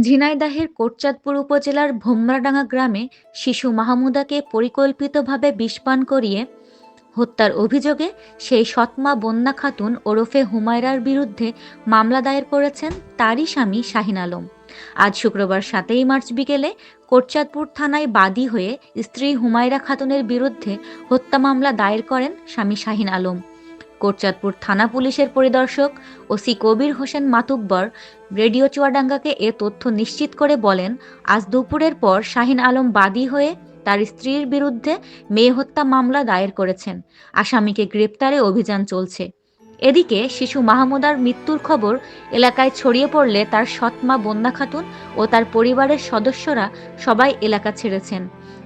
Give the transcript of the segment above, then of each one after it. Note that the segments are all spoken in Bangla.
ঝিনাইদহের কোটচাঁদপুর উপজেলার ভোমরাডাঙ্গা গ্রামে শিশু মাহমুদাকে পরিকল্পিতভাবে বিষপান করিয়ে হত্যার অভিযোগে সেই সৎমা বন্যা খাতুন ওরফে হুমায়রার বিরুদ্ধে মামলা দায়ের করেছেন তারই স্বামী শাহিন আলম। আজ শুক্রবার সাতই মার্চ বিকেলে কোটচাঁদপুর থানায় বাদী হয়ে স্ত্রী হুমায়রা খাতুনের বিরুদ্ধে হত্যা মামলা দায়ের করেন স্বামী শাহিন আলম। কোটচাঁদপুর থানা পুলিশের পরিদর্শক ওসি কবির হোসেন মাতুব্বর রেডিও চুয়াডাঙ্গাকে এ তথ্য নিশ্চিত করে বলেন, আজ দুপুরের পর শাহিন আলম বাদী হয়ে তার স্ত্রীর বিরুদ্ধে মেয়ে হত্যা মামলা দায়ের করেছেন। আসামিকে গ্রেপ্তারে অভিযান চলছে। এদিকে শিশু মাহমুদার মৃত্যুর খবর এলাকায় ছড়িয়ে পড়লে তার সৎমা বন্যা খাতুন ও তার পরিবারের সদস্যরা সবাই এলাকা ছেড়েছেন।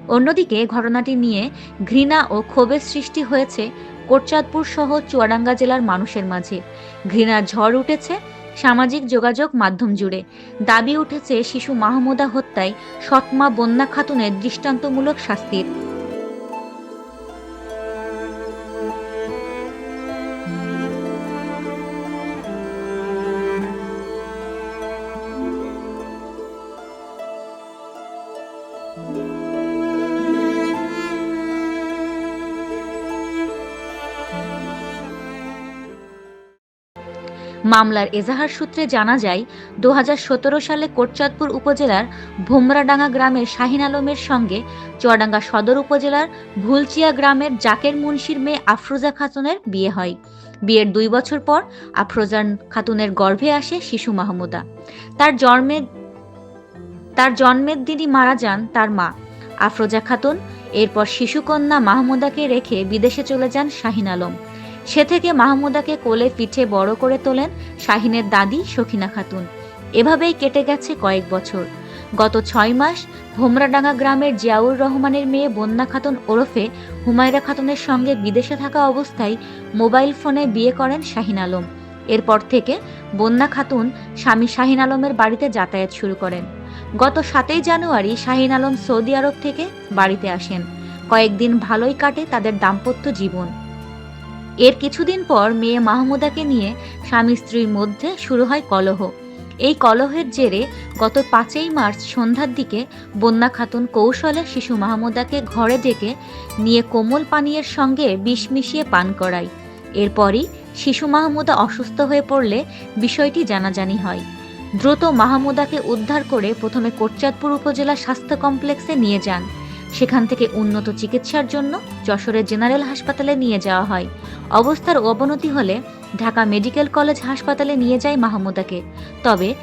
অন্যদিকে ঘটনাটি নিয়ে ঘৃণা ও ক্ষোভের সৃষ্টি হয়েছে কোটচাঁদপুর সহ চুয়াডাঙ্গা জেলার মানুষের মাঝে। ঘৃণার ঝড় উঠেছে সামাজিক যোগাযোগ মাধ্যম জুড়ে। দাবি উঠেছে শিশু মাহমুদা হত্যায় সৎমা বন্যা খাতুনের দৃষ্টান্তমূলক শাস্তির। মামলার এজাহার সূত্রে জানা যায়, দু হাজার সতেরো সালে কোটচাঁদপুর উপজেলার ভোমরাডাঙ্গা গ্রামের শাহিন আলমের সঙ্গে চুয়াডাঙ্গা সদর উপজেলার ভুলচিয়া গ্রামের জাকের মুন্সির মেয়ে আফরোজা খাতুনের বিয়ে হয়। বিয়ের দুই বছর পর আফরোজা খাতুনের গর্ভে আসে শিশু মাহমুদা। তার জন্মের তার জন্মের দিনই মারা যান তার মা। আফরোজা খাতুন এরপর শিশুকন্যা মাহমুদাকে রেখে বিদেশে চলে যান শাহিন আলম। সে থেকে মাহমুদাকে কোলে পিঠে বড় করে তোলেন শাহিনের দাদি সখিনা খাতুন। এভাবেই কেটে গেছে কয়েক বছর। গত ছয় মাস ভোমরাডাঙ্গা গ্রামের জিয়াউর রহমানের মেয়ে বন্যা খাতুন ওরফে হুমায়রা খাতুনের সঙ্গে বিদেশে থাকা অবস্থায় মোবাইল ফোনে বিয়ে করেন শাহিন আলম। এরপর থেকে বন্যা খাতুন স্বামী শাহিন আলমের বাড়িতে যাতায়াত শুরু করেন। গত সাতই জানুয়ারি শাহিন আলম সৌদি আরব থেকে বাড়িতে আসেন। কয়েকদিন ভালোই কাটে তাদের দাম্পত্য জীবন। এর কিছুদিন পর মেয়ে মাহমুদাকে নিয়ে স্বামী স্ত্রীর মধ্যে শুরু হয় কলহ। এই কলহের জেরে গত পাঁচই মার্চ সন্ধ্যার দিকে বন্যা খাতুন কৌশলে শিশু মাহমুদাকে ঘরে ডেকে নিয়ে কোমল পানীয়ের সঙ্গে বিষ মিশিয়ে পান করায়। এরপরই শিশু মাহমুদা অসুস্থ হয়ে পড়লে বিষয়টি জানাজানি হয়। দ্রুত মাহমুদাকে উদ্ধার করে প্রথমে কোটচাঁদপুর উপজেলা স্বাস্থ্য কমপ্লেক্সে নিয়ে যান। সেখান থেকে উন্নত চিকিৎসার জন্য যশোরের জেনারেল হাসপাতালে নিয়ে যাওয়া হয়। অবস্থার অবনতি হলে ঢাকা মেডিকেল কলেজ হাসপাতালে নিয়ে যায় মাহমুদাকে। তবে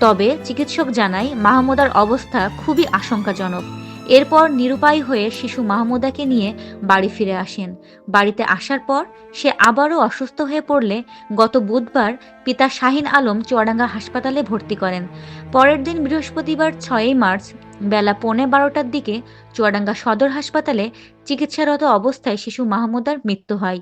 তবে চিকিৎসক জানায়, মাহমুদার অবস্থা খুবই আশঙ্কাজনক। এরপর নিরুপায় হয়ে শিশু মাহমুদাকে নিয়ে বাড়ি ফিরে আসেন। বাড়িতে আসার পর সে আবারও অসুস্থ হয়ে পড়লে গত বুধবার পিতা শাহিন আলম চুয়াডাঙ্গা হাসপাতালে ভর্তি করেন। পরের দিন বৃহস্পতিবার ছয়ই মার্চ বেলা পৌনে বারোটার দিকে চুয়াডাঙ্গা সদর হাসপাতালে চিকিৎসারত অবস্থায় শিশু মাহমুদার মৃত্যু হয়।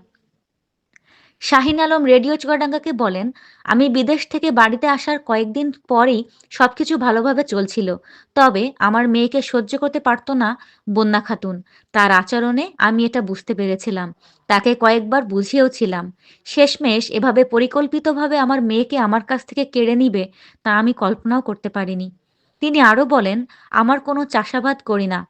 শাহিন আলম রেডিও চুয়াডাঙ্গাকে বলেন, আমি বিদেশ থেকে বাড়িতে আসার কয়েকদিন পরেই সবকিছু ভালোভাবে চলছিল। তবে আমার মেয়েকে সহ্য করতে পারতো না বন্যা খাতুন। তার আচরণে আমি এটা বুঝতে পেরেছিলাম। তাকে কয়েকবার বুঝিয়েওছিলাম। শেষমেশ এভাবে পরিকল্পিতভাবে আমার মেয়েকে আমার কাছ থেকে কেড়ে নিবে তা আমি কল্পনাও করতে পারিনি। তিনি আরও বলেন, আমার কোনো চাষাবাদ করি না।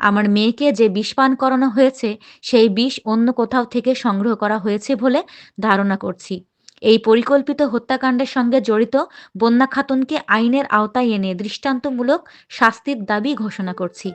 আমার মেয়েকে যে বিষ পান করানো হয়েছে, সেই বিষ অন্য কোথাও থেকে সংগ্রহ করা হয়েছে বলে ধারণা করছি। এই পরিকল্পিত হত্যাকাণ্ডের সঙ্গে জড়িত বন্যা খাতুনকে আইনের আওতায় এনে দৃষ্টান্তমূলক শাস্তির দাবি ঘোষণা করছি।